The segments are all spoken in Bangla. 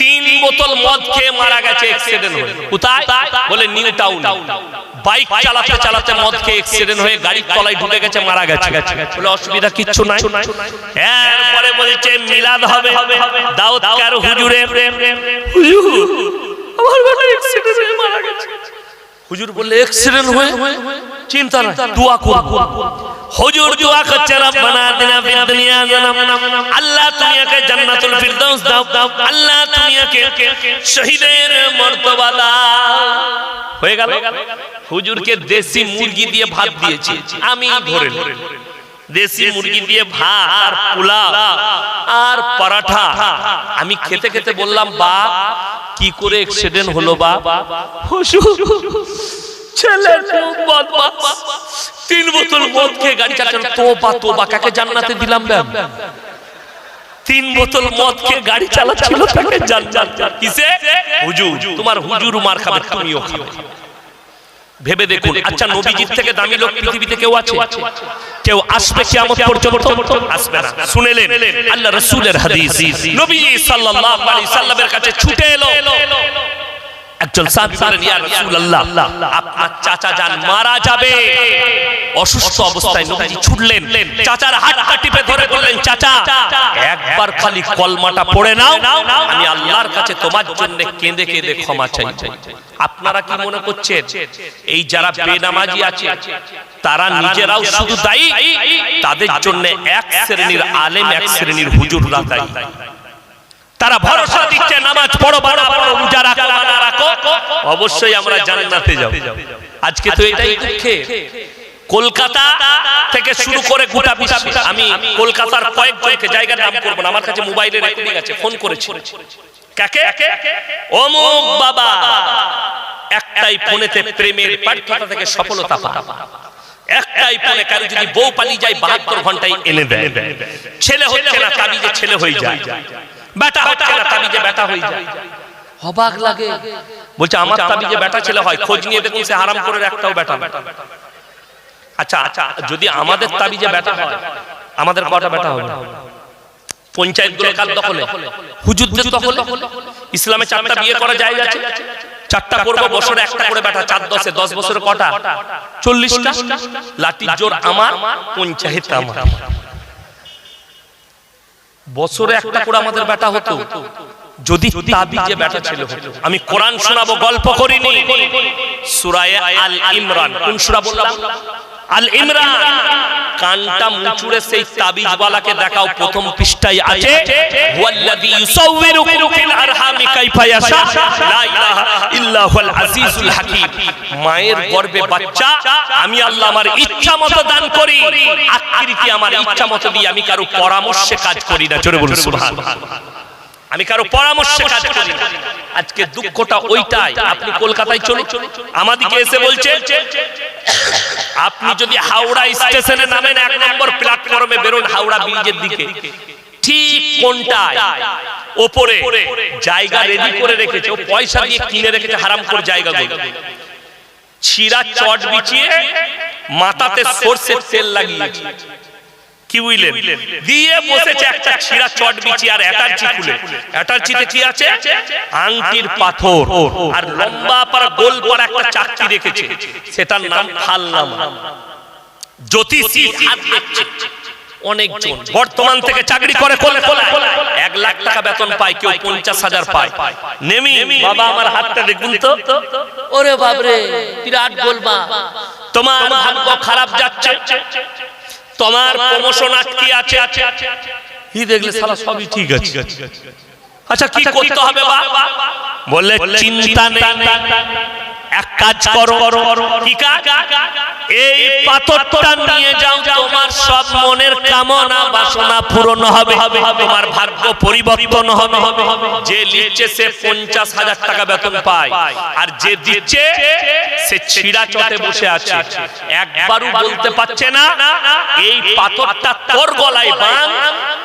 তিন বোতল মদ খেয়ে মারা গেছে অ্যাক্সিডেন্ট হয়ে। কোথায়? বলে নিউ টাউন। বাইক চালাতে চালাতে মদ খেয়ে অ্যাক্সিডেন্ট হয়ে গাড়ির তলায় ঢুকে গেছে মারা গেছে। বলে অসুবিধা কিচ্ছু নাই। এরপরে বলেছে মিলাদ হবে। দাউদ কার হুজুরে? হুজুর আমার বেটা অ্যাক্সিডেন্ট হয়ে মারা গেছে। হুজুর বললে অ্যাক্সিডেন্ট হয়ে? চিন্তা নাই দোয়া করব। হুজুর দোয়া করছে রব্বানা আতিনা ফিদ দুনিয়া হাসানাহ। আল্লাহ তুমি একে জান্নাতুল ফিরদাউস দাও। আল্লাহ তুমি একে শহীদের মর্তবা দাও। হয়ে গেল? হুজুরকে দেশি মুরগি দিয়ে ভাত দিয়েছি। আমি ধরে। দেশি মুরগি দিয়ে ভাত আর পোলাও আর পরাঠা। আমি খেতে খেতে বললাম বাপ কি করে অ্যাক্সিডেন্ট হলো বাপ? হুজুর ছেলে বদমাস। তিন বোতল মদ খেয়ে গাড়ি চালানো তোবা তোবা, কাকে জান্নাতে দিলাম ব্যাম তিন বোতল মদ খেয়ে গাড়ি চালাচ্ছিল তাকে জান্নাত? কিসে? হুজুর, তোমার হুজুর মার খাবে, তুমিও খাবে। ভেবে দেখুন আচ্ছা নবীজির থেকে দামি লোক পৃথিবীতে কেউ আছে? কেউ আসবে কিয়ামত পর্যন্ত? আসবে না। শুনেলেন, আল্লাহ রাসূলের হাদিস। নবীজি সাল্লাল্লাহু আলাইহি সাল্লামের কাছে ছুটে এলো। একজন আপনার চাচা যান, মারা যাবে। অসুস্থ অবস্থায় নবীজি ছুটলেন। চাচার হাতটা টিপে ধরে বললেন, চাচা, একবার খালি কলমাটা পড়ে নাও। আমি আল্লাহর কাছে তোমার জন্য কেঁদে কেঁদে ক্ষমা চাই। আপনারা কি মনে করছেন? এই যারা বেনামাজি আছে, তারা নিজেরাও শুধু দায়ী? তাদের জন্য এক শ্রেণির আলেম, এক শ্রেণির হুজুররা দায়ী। তারা ভরসা দিচ্ছে, নামাজ পড়ো বড় বড় রোজা রাখো রাখো। অবশ্যই আমরা জান্নাতে যাব। আজকে তো এটাই দুঃখে। কলকাতা থেকে শুরু করে গোটা বিশ্ব আমি কলকাতার কয়েকজনকে জায়গার নাম করব না, আমার কাছে মোবাইলে রেকর্ডিং আছে, ফোন করেছি। কাকে? অমুক বাবা। একটাই ফোনেতে প্রেমের পাঠ্যটা থেকে সফলতা পায়। একটাই ফোনে কারও যদি বউ পালিয়ে যায়, বাহাত্তর ঘন্টায় এনে দেয়। ছেলে হচ্ছে না তাবিজে ছেলে হয়ে যায়। বেটা হচ্ছে না তাবিজে বেটা হয়ে যায়। অবাক লাগে। বলছে আমার তাবিজে বেটা ছেলে হয় খোঁজ নিয়ে দেখুন সে হারাম করে একটাও বেটা আচ্ছা আচ্ছা যদি আমাদের তাবিজে বেটা হয় আমাদের কটা বেটা হবে পঞ্চায়েতগুলো কার দখলে? হুজুরদের দখলে? ইসলামে চারটা বিয়ে করা যায় আছে? চারটা করব বছরে একটা করে বেটা চার দশে দশ বছরে কটা? চল্লিশটা? লাঠির জোর আমার পঞ্চায়েত আমার। বছরে একটা করে আমাদের বেটা হতো। যদি তাবিজে বেটা ছিল আমি কোরআন শোনাবো গল্প করিনি। সূরা আল ইমরান। কোন সূরা বললাম? আল ইমরান কানটা সেই দেখাও প্রথম পৃষ্ঠায় আছে। ওয়াল্লাযী ফিল আরহামি কাইফা ইয়াশা। লা ইলাহা আজিজুল হাকীম। মায়ের গর্ভে বাচ্চা, আমি আল্লাহ আমার ইচ্ছা মতো দান করি। আকৃতি আমার ইচ্ছা মতো দিয়ে আমি কারও পরামর্শে কাজ করি না। জোরে বলুন, সুবহানাল্লাহ। আমি কারও পরামর্শে কাজ করি আজকে দুঃখটা ওইটাই। আপনি কলকাতায় চলুন। আমাদিকে এসে বলছে আপনি যদি হাওড়া স্টেশনে নামেন এক নম্বর প্ল্যাটফর্মে বেরোন হাওড়া ব্রিজের দিকে। ঠিক কোনটায়? ওপরে। জায়গা রেডি করে রেখেছে। পয়সা দিয়ে কিনে রেখেছে হারাম করে জায়গাগুলো ছিরা চট বিছিয়ে মাথাতে সর্ষের তেল লাগিয়েছে। কি বুঝলেন? দিয়ে বসেছে একটা ছিড়া চট বিচি আর অ্যাটার্জি খুলে অ্যাটার্জিতে কি আছে? আংটির পাথর। আর লম্বা পারা গোল পারা একটা চাকতি রেখেছে সেটার নাম ফালনাম জ্যোতিষী হাত দেখছে অনেকজন বর্তমান থেকে চাকরি করে কোলে কোলে এক লাখ টাকা বেতন পায় কেউ পঞ্চাশ হাজার পায়। নেমি বাবা আমার হাতটা দেখুন তো। ওরে বাবরে বিরাট গোলমা তোমার ভাগ্য খারাপ যাচ্ছে। তোমার প্রমোশন আটকে আছে। কি দেখলে সারা সবই ঠিক আছে। আচ্ছা কি করতে হবে বাবা বললে চিন্তা নেই। এক কাজ করো। এই পাথরটা নিয়ে যাও, তোমার সব মনের কামনা বাসনা পূরণ হবে। তোমার ভাগ্য পরিবর্তন হবে। যে লিখছে সে পঞ্চাশ হাজার টাকা বেতন পায়। আর যে দিচ্ছে, সে ছিড়া চটে বসে আছে। একবারও বলতে পারছে না, এই পাথরটা তোর গলায় বান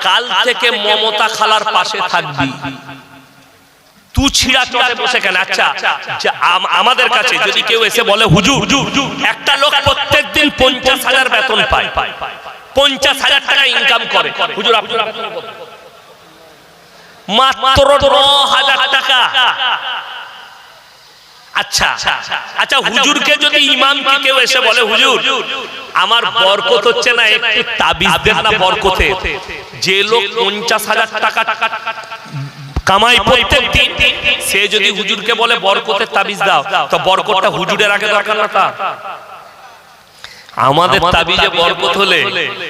কাল থেকে মমতা খালার পাশে থাকবি। তু ছিড়া চটে বসে কেন? আচ্ছা আমাদের কাছে যদি কেউ এসে বলে হুজুর একটা লোক প্রত্যেক দিন পঞ্চাশ হাজার বেতন পায়। পঞ্চাশ হাজার টাকা ইনকাম করে। হুজুর আপনার মাত্র ন হাজার টাকা। আচ্ছা আচ্ছা হুজুরকে যদি কেউ এসে বলে হুজুর আমার বরকত হচ্ছে না একটু তাবিজ দেন না বরকতে। যে লোক পঞ্চাশ হাজার টাকা কামাই প্রত্যেক দিন। সে যদি হুজুরকে বলে বরকতের তাবিজ দাও তো বরকতটা হুজুরের আগে দরকার না তার? আমাদের তাবিজে বরকত হলে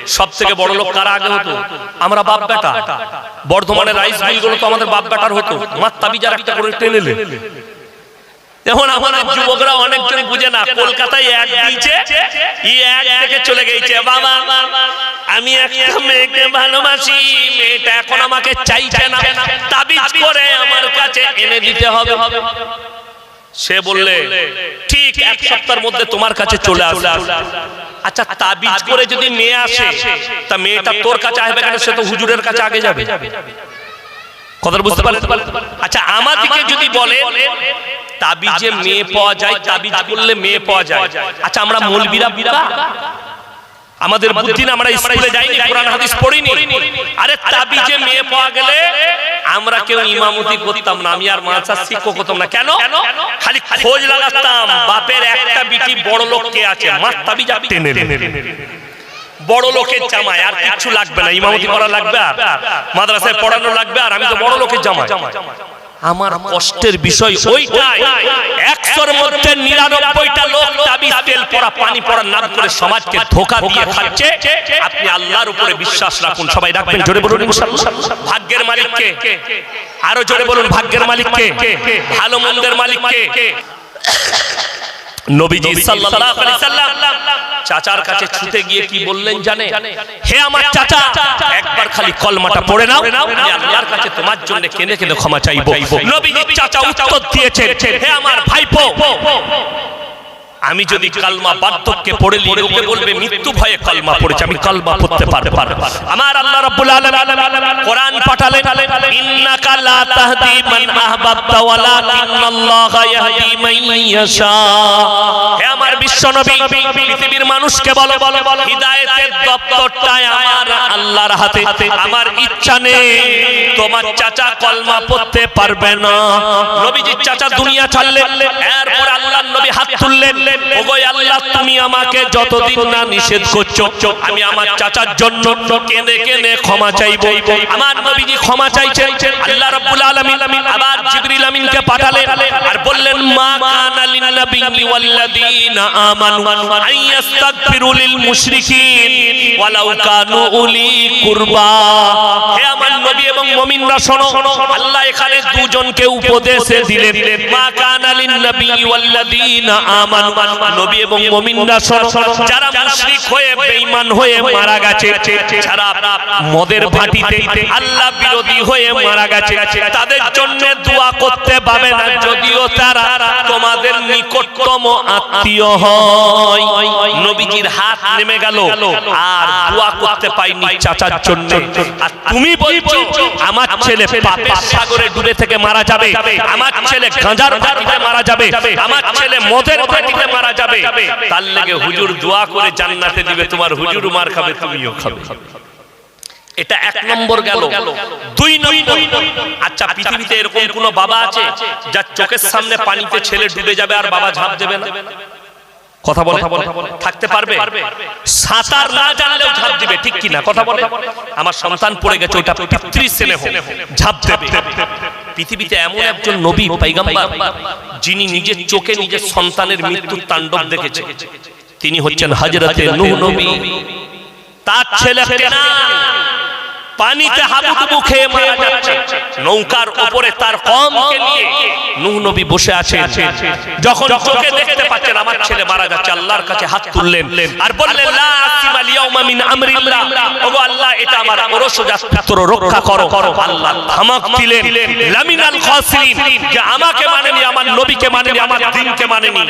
সব থেকে বড় লোক কারা আগে হতো? আমরা বাপ বেটা। বর্ধমানের রাইস মিলগুলো তো আমাদের বাপ বেটার হতো। মা তাবিজ আর একটা করে টেনেলে এখন আমাদের যুবকরা অনেকজন বুঝে না কলকাতায় এক দিয়েছে ই এক থেকে চলে গেছে। বাবা আমি একটা মেয়েকে ভালোবাসি মেয়েটা এখন আমাকে চাইছে না। তাবিজ করে আমার কাছে এনে দিতে হবে। সে বললে ঠিক এক সপ্তাহের মধ্যে তোমার কাছে চলে আসবে। আচ্ছা তাবিজ করে যদি মেয়ে আসে তা মেয়েটা তোর কাছে আসবে কেন? সে তো হুজুরের কাছে আগে যাবে। কথা বুঝতে পারলেন? আচ্ছা আমাদেরকে যদি বলে তাবিজে মেয়ে পাওয়া যায় তাবিজ করলে মেয়ে পাওয়া যায়। আচ্ছা আমরা মৌলবীরা বিরা আমাদের বুদ্ধি না আমরা স্কুলে যাইনি কোরআন হাদিস পড়িনি। আরে তাবিজে মেয়ে পাওয়া গেলে আমরা কেউ ইমামতি করতাম না আমি আর মাদ্রাসা শিক্ষক হতাম না। কেন? খালি খোঁজ লাগাতাম বাপের একটা বিটি বড় লোক কে আছে মার তাবিজ টেনে বড় লোকের জামায় আর কিছু লাগবে না ইমামতি করা লাগবে আর মাদ্রাসায় পড়ানো লাগবে আর আমি তো বড় লোকের জামায় আমার কষ্টের বিষয় ওইটাই। একশোর মধ্যে নিরানব্বইটা লোক তাবিজ তেল পড়া পানি পড়ার নাম করে সমাজকে ধোকা দিয়ে খাচ্ছে। আপনি আল্লাহর উপরে বিশ্বাস রাখুন সবাই রাখবেন জোরে বলুন। ভাগ্যের মালিককে। আরও জোরে বলুন ভাগ্যের মালিককে। ভালো মন্দের মালিককে। নবীজি সাল্লাল্লাহু আলাইহি সাল্লাম। চাচার কাছে ছুটে গিয়ে কি বললেন জানে? হে আমার চাচা একবার খালি কলমাটা পড়ে নাও। আল্লাহর কাছে তোমার জন্য কেনে কেনে ক্ষমা চাইব নবীজি চাচা উত্তর দিয়েছেন হে আমার ভাইপো। আমি যদি কালমা বার্ধক্যে পড়ে নিই লোকে বলবে মৃত্যু ভয়ে কালমা পড়েছে আমি কালমা পড়তে পারব আমার আল্লাহ রাব্বুল আলামিন কোরআন পাঠালেন ইন্নাকা লা তাহদি মান আহবাবতা ওয়ালাকিন্নাল্লাহা ইয়াহদি মান ইয়াশা। হে আমার বিশ্বনবী পৃথিবীর মানুষকে বলো হিদায়াতের দপ্তরটাই আমার আল্লাহর হাতে আমার ইচ্ছা নেই। তোমার চাচা কলমা পড়তে পারবে না। নবীজির চাচা দুনিয়া ছাড়লেন এরপর আল্লাহর নবী হাত তুললেন। ওগো আল্লাহ, তুমি আমাকে যতদিন না নিষেধ করছ, আমি আমার চাচার জন্য কেঁদে কেঁদে ক্ষমা চাইব। আমার নবীজি ক্ষমা আল্লাহ আবার জিবরিল আমিনকে পাঠালেন আর বললেন, মা হে আমার নবী এবং মুমিনরা শোনো, আল্লাহ এখানে দুজনকে উপদেশ দিলেন। মা কানা নবী এবং মুমিনরা যারা মুশরিক হয়ে, বেঈমান হয়ে মারা গেছে, যারা মদের ভাটিতে আল্লাহ বিরোধী হয়ে মারা গেছে, তাদের জন্য দোয়া করতে না, যদিও তারা তোমাদের নিকটতম আত্মীয় হয়। নবীজির হাত নেমে গেল, আর দোয়া করতে পাইনি চাচার জন্য। আর তুমি বলছো, আমার ছেলে সাগরে ডুবে থেকে মারা যাবে, আমার ছেলে গাঁজার ভাটিতে মারা যাবে, আমার ছেলে মদের ভাটিতে মারা যাবে তার লেগে হুজুর দোয়া করে জান্নাতে দিবে তোমার হুজুর মার খাবে তুমিও খাবে। এটা এক নম্বর গেল। দুই নম্বর আচ্ছা পৃথিবীতে এরকম কোন বাবা আছে যার চোখের সামনে পানিতে ছেলে ডুবে যাবে আর বাবা ঝাঁপ দেবে না? কথা বলে থাকতে পারবে? সাঁতার না জানলেও ঝাঁপ দিবে ঠিক কি না কথা বলে। আমার সন্তান পড়ে গেছে ওটা পিতৃ স্নেহ। ঝাঁপ দেবে। পৃথিবীতে এমন একজন নবী পাইগাম্বার যিনি নিজের চোখে নিজের সন্তানের মৃত্যুর তাণ্ডব দেখেছে। তিনি হচ্ছেন হাজরাতে নূহ নবী। তার ছেলে পানিতে হাবুডুবু খেয়ে মারা যাচ্ছে। নৌকার উপরে তার কমকে নিয়ে নূহ নবী বসে আছেন। যখন চোখে দেখতে পাচ্ছেন আমার ছেলে মারা যাচ্ছে আল্লাহর কাছে হাত তুললেন। আর বললেন লা আসিমাল ইয়াউমা মিন আমরিল্লাহ। ওগো আল্লাহ এটা আমার ওরসজাত রক্ষা করো। আল্লাহ ধামাক দিলেন। লামিনাল খাসিরিন যে আমাকে মানেনি আমার নবীকে মানেনি আমার দ্বীনকে মানেনি।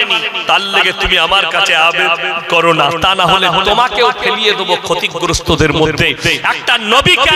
তার লেগে তুমি আমার কাছে আবেদন করো না। তা না হলে তোমাকেও ফেলিয়ে দেবো ক্ষতিগ্রস্তদের মধ্যে। একটা নবীকে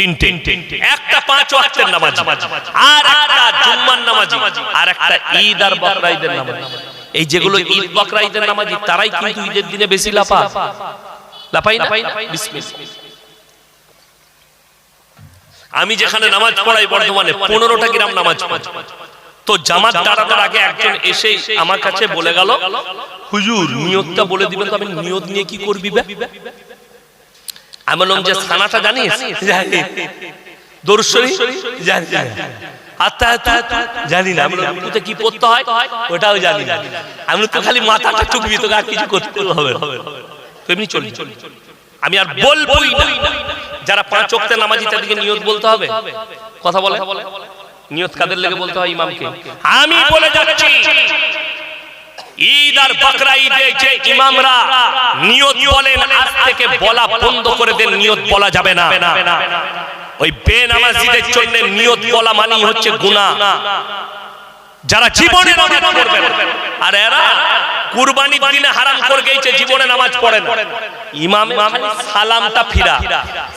তিনটে। একটা পাঁচ ওয়াক্তের নামাজ। আর একটা জুম্মার নামাজি। আর একটা ঈদ আর বকরা ঈদের নামাজ। এই যেগুলো ঈদ বকরা ঈদের নামাজি তারাই কিন্তু ঈদের দিনে বেশি লাফা লাফাই না? বিসমিল্লাহ। আমি যেখানে নামাজ পড়াই বর্ধমানে পনেরোটা গ্রাম নামাজ তো জামাত দাঁড়ানোর আগে একজন এসে আমার কাছে বলে গেল হুজুর নিয়তটা বলে দিবেন তো আমি নিয়ত নিয়ে কি করবি? আমি বললাম যে সানাটা জানিস? জানি। দর্শনী জানি আত্মা আত্মা জানি না। আমি রুকুতে কি পড়তে হয় ওটাও জানি না। আমি তো খালি মাথাটা চুকবি তোকে আর কিছু করতে হবে। এমনি চলি। আমি আর বলবোই না। যারা পাঁচ ওয়াক্তের নামাজি তাদেরকে নিয়ত বলতে হবে? কথা বলে? নিয়ত কাদের লেগে বলতে হয়? ইমামকে। আমি বলে যাচ্ছি। ঈদ আর বকরা ঈদে যে ইমামরা নিয়ত বলেন আজ থেকে বলা বন্ধ করে দেন নিয়ত বলা যাবে না। ওই বেনামাজিদের জন্য নিয়ত বলা মানেই হচ্ছে গুনাহ। যারা জীবনে নামাজ পড়বেন আর এরা কুরবানি দিনে হারাম করে গেছে জীবনে নামাজ পড়েন ইমাম খালি সালামটা ফিরা।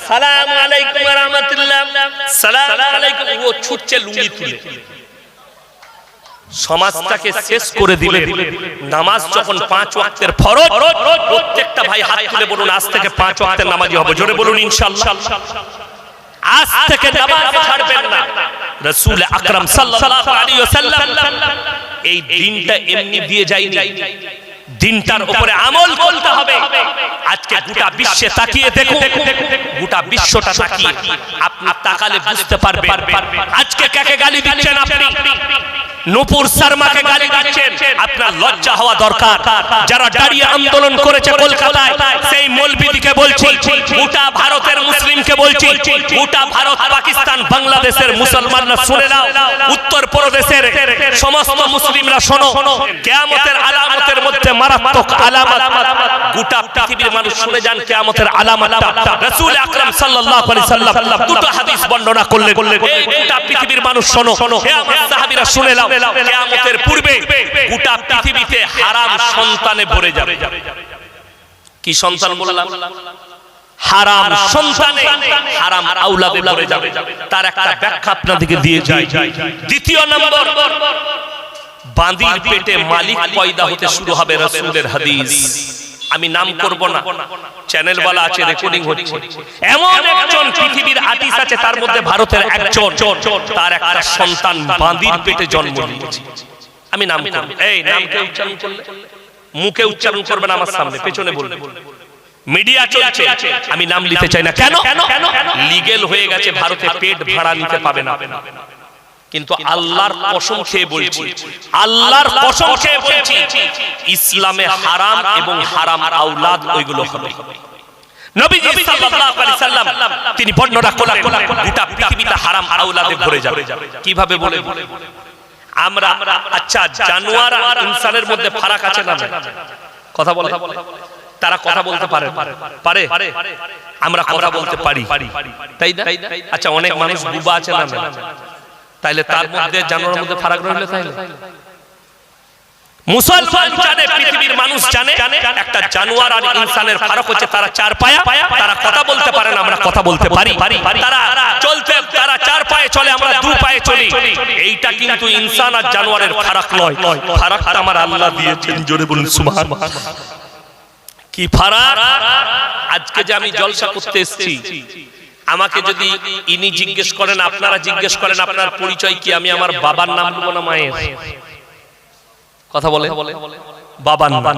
সালাম আলাইকুম রাহমাতুল্লাহ। সালাম আলাইকুম ও ছুটছে লুঙ্গি তুলে। সমাজটাকে শেষ করে দিলে নামাজ যখন পাঁচ ওয়াক্তের ফরজ প্রত্যেকটা ভাই হাত তুলে বলুন আজ থেকে পাঁচ ওয়াক্তের নামাজি হবে। জোরে বলুন ইনশাআল্লাহ। আজ থেকে নামাজ ছাড়বেন না। রাসূল আকরাম সাল্লাল্লাহু আলাইহি ওয়াসাল্লাম এই দিনটা এমনি দিয়ে যায়নি। দিনটার উপরে আমল করতে হবে। আজকে গোটা বিশ্বে তাকিয়ে দেখুন। গোটা বিশ্বটা তাকিয়ে। আপনি তাকালে বুঝতে পারবেন। আজকে কাকে গালি দিচ্ছেন আপনি? নূপুর শর্মাকে গালি দিচ্ছেন। আপনার লজ্জা হওয়া দরকার। যারা দাঁড়িয়ে আন্দোলন করেছে কলকাতায় সেই মৌলবিদিকে বলছি গোটা ভারতের মুসলিমকে বলছি গোটা ভারত পাকিস্তান বাংলাদেশের মুসলমানরা শুনে নাও। উত্তর প্রদেশের সমস্ত মুসলিমরা শোনো। কিয়ামতের আলামতের মধ্যে মারাত্মক আলামত। গোটা পৃথিবীর মানুষ শুনে যান কিয়ামতের আলামতটা। রাসূল আকরাম সাল্লাল্লাহু আলাইহি সাল্লাম দুটো হাদিস বর্ণনা করলেন। এই গোটা পৃথিবীর মানুষ শোনো। হে আমার সাহাবীরা শুনে নাও কিয়ামতের পূর্বে গোটা পৃথিবীতে হারাম সন্তানে ভরে যাবে। কি সন্তান বললাম? হারাম সন্তানে হারাম আওলাদে ভরে যাবে। তার একটা ব্যাখ্যা আপনাদেরকে দিয়ে যাই। দ্বিতীয় নম্বর, বাঁদির পেটে মালিক পয়দা হতে শুরু হবে রাসূলের হাদিস। আমি নাম করব না। চ্যানেল বলা আছে রেকর্ডিং হচ্ছে। এমন একজন পৃথিবীর আর্টিস্ট আছে তার মধ্যে ভারতের একজন। তার একটা সন্তান বাঁদির পেটে জন্ম নিয়েছে। আমি নাম করব এই নামকে উচ্চারণ করলে? মুখে উচ্চারণ করবেন আমার সামনে পেছনে বলবেন মিডিয়া চলছে। আমি নাম নিতে চাই না। কেন? লিগেল হয়ে গেছে ভারতে পেট ভাড়া নিতে পাবে না। কিন্তু আল্লাহর কসম খেয়ে বলছি আল্লাহর কসম খেয়ে বলছি ইসলামে হারাম এবং হারাম আওলাদ ওইগুলো হবে। নবীজি সাল্লাল্লাহু আলাইহি সাল্লাম তিনি বর্ণনা করলেন গোটা পৃথিবীতে হারাম আওলাদে ভরে যাবে। কীভাবে বলে? আমরা আচ্ছা জানোয়ার আর ইনসানের মধ্যে ফারাক আছে না কথা বলে। তারা কথা বলতে পারে পারে আমরা কথা বলতে পারি। তাই না? আচ্ছা অনেক মানুষ বুবা আছে না তাইলে তার মধ্যে জানোয়ারের মধ্যে ফারাক রইলে তাইলে? মুসলমান জানে পৃথিবীর মানুষ জানে একটা জানোয়ার আর ইনসানের ফারাক হচ্ছে তারা চার পায়া তারা কথা বলতে পারে না আমরা কথা বলতে পারি। তারা চলতে তারা চার পায়ে চলে আমরা দু পায়ে চলি। এইটা কিন্তু ইনসান আর জানোয়ারের ফারাক নয়। ফারাকটা আমার আল্লাহ দিয়েছেন। জোরে বলুন কি ফারাক? আজকে যে আমি জলসা করতে এসেছি। আমাকে যদি ইনি জিজ্ঞেস করেন আপনারা জিজ্ঞেস করেন আপনার পরিচয় কি? আমি আমার বাবার নাম বলব না মায়ের। কথা বলে? বাবার নাম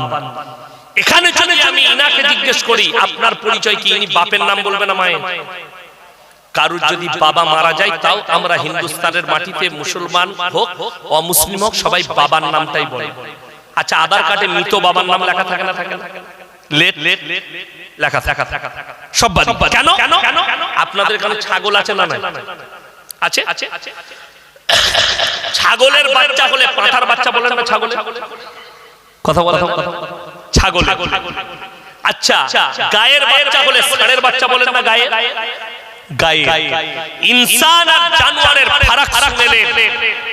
এখানে যদি আমি ইনাকে জিজ্ঞেস করি আপনার পরিচয় কি? ইনি বাপের নাম বলবে না মায়ের? কারুর যদি বাবা মারা যায় তাও আমরা হিন্দুস্তানের মাটিতে মুসলমান হোক অমুসলিম হোক সবাই বাবার নামটাই বলে। আচ্ছা আধার কার্ডে মৃত বাবার নাম লেখা থাকে না থাকে না লেট লেট লেখা লেখা সব বাদ। কেন কেন আপনাদের এখানে ছাগল আছে না আছে আছে? ছাগলের বাচ্চা হলে পাঁঠার বাচ্চা বলেন না ছাগল কথা বলা ছাগল আচ্ছা গায়ের বাচ্চা হলে ষাঁড়ের বাচ্চা বলেন না গায়ে গায়ে ইনসান আর জানোয়ারের ফারাক শুনেলেন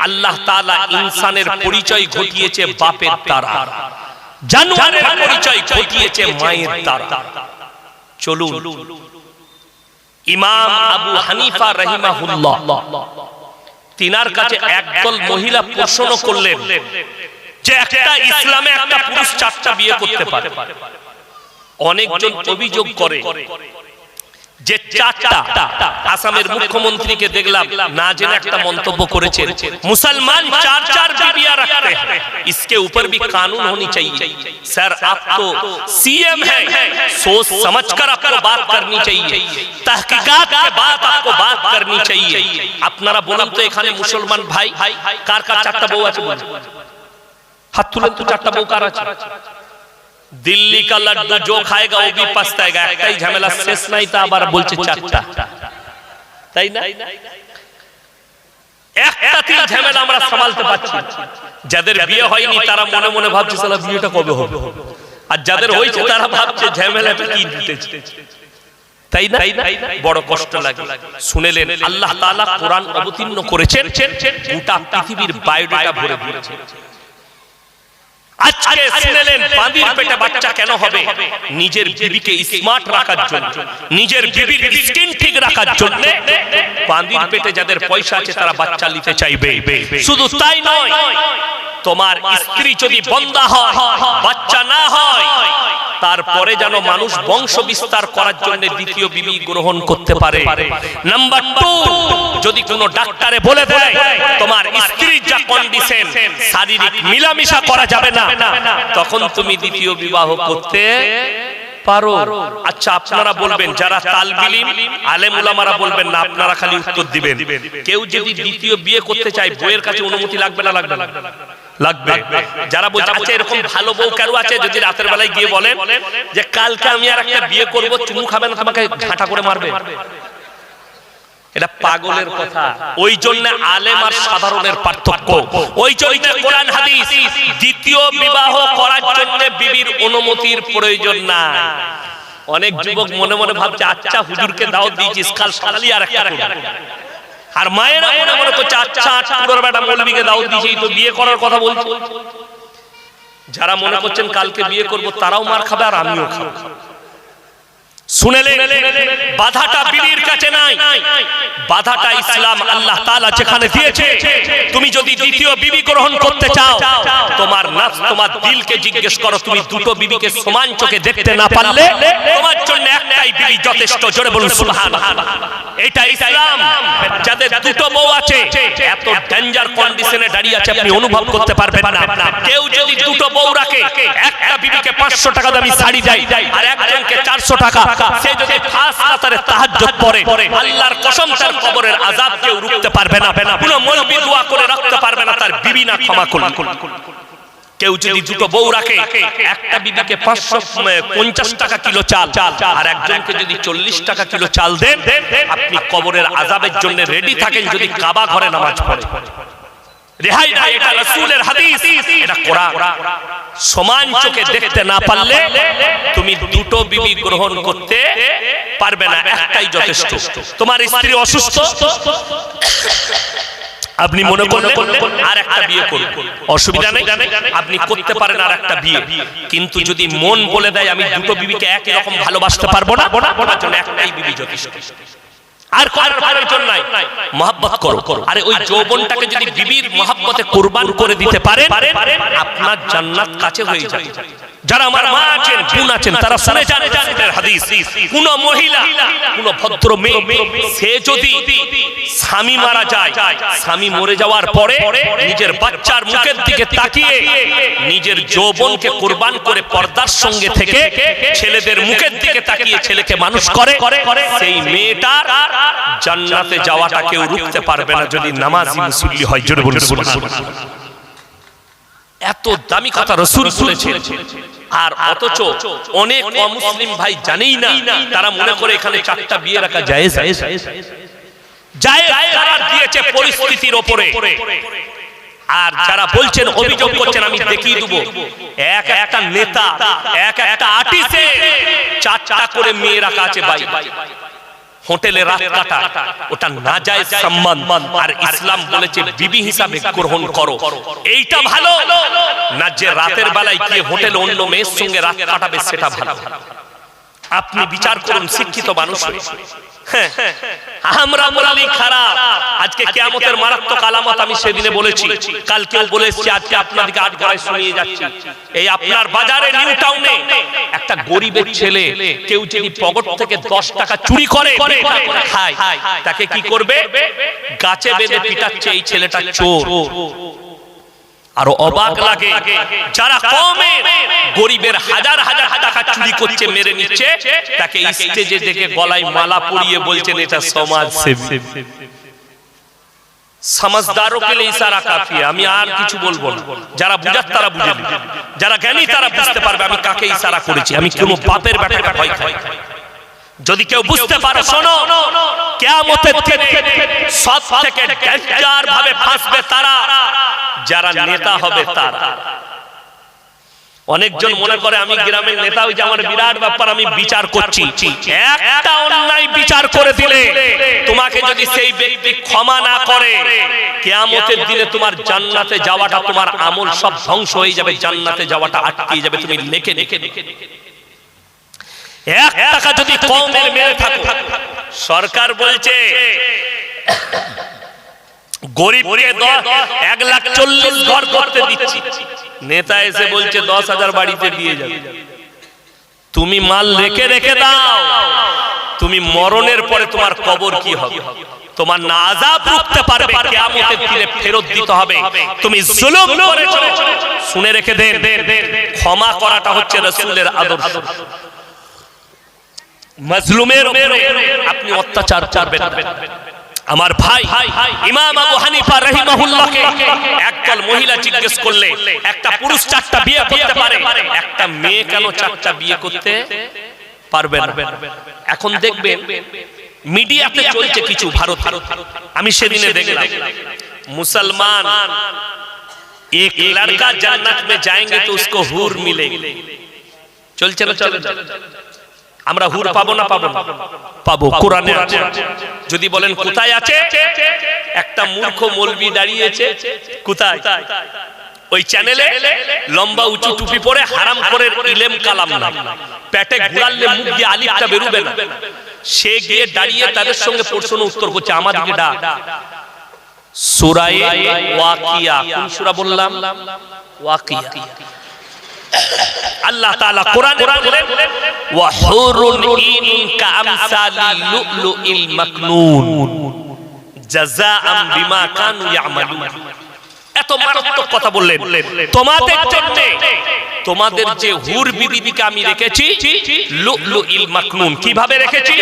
আল্লাহ তাআলা ইনসানের পরিচয় ঘটিয়েছে বাপের দ্বারা জানোয়ারের পরিচয় ঘটিয়েছে মায়ের দ্বারা চলুন। ইমাম আবু হানিফা রহিমাহুল্লাহ। তিনার কাছে একদল মহিলা প্রশ্ন করলেন যে একটা ইসলামে একটা পুরুষ চারটা বিয়ে করতে পারে। অনেকজন অভিযোগ করে। যে চারটা আসামের মুখ্যমন্ত্রীকে দেখলাম না জেনে একটা মন্তব্য করেছেন মুসলমান चार चार बीवियां रखते हैं इसके ऊपर भी कानून होनी चाहिए सर आप तो सीएम हैं सोच समझकर आपको बात करनी चाहिए तहकीकात के बाद आपको बात करनी चाहिए আপনারা বলুন তো এখানে মুসলমান ভাই কার কার চারটা বউ আছে বলুন হাত তুলেন তো চারটা বউ কার আছে দিল্লি কা লাড্ডু জো খায়গা ও ভি পস্তায়গা একটাই ঝামেলা শেষ নাই তা আবার বলছে চারটা। তাই না? একটা তিন ঝামেলা আমরা সামলাতে পারছি। যাদের বিয়ে হয়নি তারা মনে মনে ভাবছে সালা বিয়েটা কবে হবে? আর যাদের হয়েছে তারা ভাবছে ঝামেলাটা কি দিতেছে? তাই না? বড় কষ্ট লাগে। শুনেলেন আল্লাহ তাআলা কোরআন অবতীর্ণ করেছেন গোটা পৃথিবীর বায়োডাটা ভরে দিয়েছেন আজকে শুনেলেন বাঁদির পেটে বাচ্চা কেন হবে? নিজের বিবিকে স্মার্ট রাখার জন্য নিজের বিবির স্কিন ঠিক রাখার জন্য বাঁদির পেটে যাদের পয়সা আছে তারা বাচ্চা নিতে চাইবে। শুধু তাই নয় তোমার স্ত্রী যদি বন্দা হয় বাচ্চা না হয় তারপরে যেন মানুষ বংশ বিস্তার করার জন্য দ্বিতীয় বিবি গ্রহণ করতে পারে। নাম্বার টু যদি কোনো ডাক্তারে বলে দেয় তোমার স্ত্রীর যা কন্ডিশন শারীরিক মিলামিশা করা যাবে না তখন তুমি দ্বিতীয় বিবাহ করতে পারো। আচ্ছা আপনারা বলবেন যারা তালবিলিম আলেম উলামারা বলবেন না আপনারা খালি উত্তর দিবেন। কেউ যদি দ্বিতীয় বিয়ে করতে চায় বইয়ের কাছে অনুমতি লাগবে না লাগবে না? লাগবে যারা বলছে আচ্ছা এরকম ভালো বউ কেন আছে যদি রাতের বেলায় গিয়ে বলেন যে কালকে আমি আর একটা বিয়ে করব চুমু খাবে না তোমাকে ঝাঁটা করে মারবে। এটা পাগলের কথা। ওই জন্য আলেম আর সাধারণের পার্থক্য। ওই জন্য কোরআন হাদিস দ্বিতীয় বিবাহ করার জন্য বিবির অনুমতির প্রয়োজন নাই। অনেক যুবক মনে মনে ভাবছে আচ্ছা হুজুরকে দাওয়াত দিয়েছিস কাল সকালে আর একটা করব। আর মায়েরা মনে মনে করছে আচ্ছা আচ্ছা বেটা মৌলবীকে দাওয়াত দিয়েছে তো বিয়ে করার কথা বলছে। যারা মনে করছেন কালকে বিয়ে করব তারাও মার খাবে আর আমিও খাব। শুনেলেন বাধাটা বিবির কাছে নাই। বাধাটা ইসলাম আল্লাহ তাআলা যেখানে দিয়েছে তুমি যদি দ্বিতীয় বিবি গ্রহণ করতে চাও তোমার নাফস তোমার দিলকে জিজ্ঞেস করো তুমি দুটো বিবিকে সমান চোখে দেখতে না পারলে তোমার জন্য একটাই বিবি যথেষ্ট। জোরে বলুন সুবহানাল্লাহ। এটা ইসলাম। যাদের দুটো বউ আছে এত ডেঞ্জার কন্ডিশনে দাঁড়িয়ে আছে আপনি অনুভব করতে পারবেন না। কেউ যদি দুটো বউ রাখে একটা বিবিকে 500 টাকা দামি শাড়ি দেয় আর একজনকে 400 টাকা সে যদি তাহাজ্জুদ পড়ে, আল্লাহর কসম তার কবরের আযাব কেউ রুখতে পারবে না। কোনো দোয়া করে রাখতে পারবে না, তার বিবি না ক্ষমা কেউ যদি দুটো বউ রাখে, একটা বিবিকে পাঁচশো পঞ্চাশ টাকা কিলো চাল, আর একজনকে যদি চল্লিশ টাকা কিলো চাল দেন, আপনি কবরের আজাবের জন্য রেডি থাকেন যদি কাবা ঘরে নামাজ পড়ে। রেহাই নাই এটা রাসূলের হাদিস এটা কোরআন। সমান চোখে দেখতে না পারলে তুমি দুটো বিবি গ্রহণ করতে পারবে না একটাই যথেষ্ট। তোমার স্ত্রী অসুস্থ? আপনি মনে করলেন আর একটা বিয়ে করুন অসুবিধা নেই? আপনি করতে পারেন আর একটা বিয়ে। কিন্তু যদি মন বলে দেয় আমি দুটো বিবিকে একই রকম ভালোবাসতে পারব না জন্য একটাই বিবি যথেষ্ট। আর করার প্রয়োজন নাই। মহাব্বত করো। আরে ওই যৌবনটাকে যদি বিবির মহাব্বতে কুরবান করে দিতে পারেন আপনার জান্নাত কাছে হয়ে যায় যারা আমার মা আছেন বোন আছেন তারা শুনে জানে জানেন হাদিস। কোন মহিলা কোন ভদ্র মেয়ে সে যদি স্বামী মারা যায় স্বামী মরে যাওয়ার পরে নিজের বাচ্চার মুখের দিকে তাকিয়ে নিজের যৌবনকে কুরবান করে পর্দার সঙ্গে থেকে ছেলেদের মুখের দিকে তাকিয়ে ছেলেকে মানুষ করে সেই মেয়েটার জান্নাতে যাওয়াটা কেউ রুখতে পারবে না যদি নামাজি মুসল্লি হয় জোরে বলুন সুবহানাল্লাহ এত দামি কথা রসুল বলেছেন। আর অথচ অনেক অমুসলিম ভাই জানেই না, তারা মনে করে এখানে চারটা বিয়ে রাখা যায় পরিস্থিতির ওপরে? আর যারা বলছেন আমি দেবো। এক একটা নেতা, এক একটা চারটা করে মেয়ে রাখা আছে ভাই। হোটেলে রাত কাটা ওটা না যায় সম্মান। আর ইসলাম বলেছে বিবি হিসাবে গ্রহণ করো। এইটা ভালো। না যে রাতের বেলায় গিয়ে হোটেলে অন্য মেয়ের সঙ্গে রাত কাটাবে সেটা ভালো। আপনি বিচার করুন শিক্ষিত মানুষ। হয়ে। আমরা বলি খারাপ। আজকে কিয়ামতের মারাত্মক আলামত আমি সেদিনে বলেছি। কালকেও বলে এসেছি আজকে আপনাদেরকে আট গড়ায় শুনিয়ে যাচ্ছি। এই আপনার বাজারে নিউ টাউনে একটা গরিবের ছেলে কেউ যদি পকেট থেকে দশ টাকা চুরি করে খায় তাকে কি করবে? গাছে বেঁধে পিটাচ্ছে এই ছেলেটা চোর। আরও অবাক লাগে যারা কমে গরিবের হাজার হাজার টাকা চুরি করছে মেরে নিচ্ছে তাকে স্টেজে দেখে গলায় মালা পরিয়ে বলছেন এটা সমাজ সমাজদারও ইশারা কাফি আমি আর কিছু বলব না। যারা বুঝার তারা বুঝে যারা জ্ঞানী তারা বুঝতে পারবে আমি কাকে ইশারা করেছি? আমি কোনো বাপের ব্যাটাকে ভয় খাই। যদি কেউ বুঝতে পারে শোনো কিয়ামতের সব থেকে ডেঞ্জার ভাবে ফাঁসবে তারা যারা নেতা হবে তারা অনেকজন মনে করে আমি গ্রামের নেতা ওই যে আমার বিরাট ব্যাপার আমি বিচার করছি একটা অন্যায় বিচার করে দিলে তোমাকে যদি সেই ব্যক্তি ক্ষমা না করে কেয়ামতের দিনে তোমার জান্নাতে যাওয়াটা তোমার আমল সব ধ্বংস হয়ে যাবে জান্নাতে যাওয়াটা আটকে যাবে তুমি লেখে লেখে লেখে লেখে এক টাকা যদি কমের মেরে থাকো। সরকার বলছে গরিবকে এক লাখ চল্লিশ ঘর করতে দিচ্ছি। নেতা এসে বলছে দশ হাজার বাড়িতে দিয়ে যাবে। তুমি মাল রেখে রেখে দাও। তুমি মরণের পরে তোমার কবর কি হবে? তোমার না আজাব রুখতে পারবে কিয়ামতের দিনে ফেরত দিতে হবে। তুমি জুলুম করেছ। শুনে রেখে দেন। ক্ষমা করাটা হচ্ছে রাসূলের আদর্শ। মজলুমের উপরে আপনি অত্যাচার করবেন আমার ভাই ইমাম আবু হানিফা রহিমাহুল্লাহকে একদল মহিলা জিজ্ঞেস করলে একটা পুরুষ চারটা বিয়ে করতে পারে একটা মেয়ে কেন চারটা বিয়ে করতে পারবে না এখন দেখবেন মিডিয়াতে চলছে কিছু ভারত আমি সেদিনে দেখলাম মুসলমান एक लड़का जन्नत में जाएंगे तो उसको हूर मिलेगी চলছে না চলে আমরা হুর পাবো না পাবো না? পাবো। কোরআনে আছে। যদি বলেন কোথায় আছে? একটা মূর্খ মলবি দাঁড়িয়েছে। কোথায়? ওই চ্যানেলে লম্বা উঁচু টুপি পরে হারাম করে ইলেম কালাম না পেটে ঘুরালে মুখ দিয়ে আলিফটা বেরুবে না। সে গিয়ে দাঁড়িয়ে তাদের সঙ্গে প্রশ্ন উত্তর করছে। আমাদেরকে ডাক সূরায়ে ওয়াকিয়া। কোন সূরা বললাম? ওয়াকিয়া। আল্লাহ তাআলা কোরআনে বলেন ওয়া হুরুন ইন কামসালি লুলুইল মাকনুন জাযাআম বিমা কানু ইয়ামালুন এত মারাত্মক কথা বললেন। তোমাদের জন্য তোমাদের যে হুর বিবিদিকে আমি রেখেছি লুলুইল মাকনুন কীভাবে রেখেছি?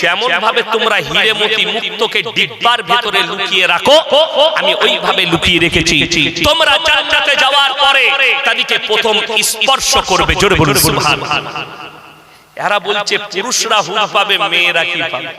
যেমন ভাবে তোমরা হিরে মতি মুক্তকে ডিব্বার ভেতরে লুকিয়ে রাখো আমি ওইভাবে লুকিয়ে রেখেছি। তোমরা জান্নাতে যাওয়ার পরে তাদেরকে প্রথম স্পর্শ করবে জোরে বলুন সুবহান। এরা বলছে পুরুষরা হুর পাবে মেয়েরা কি পাবে?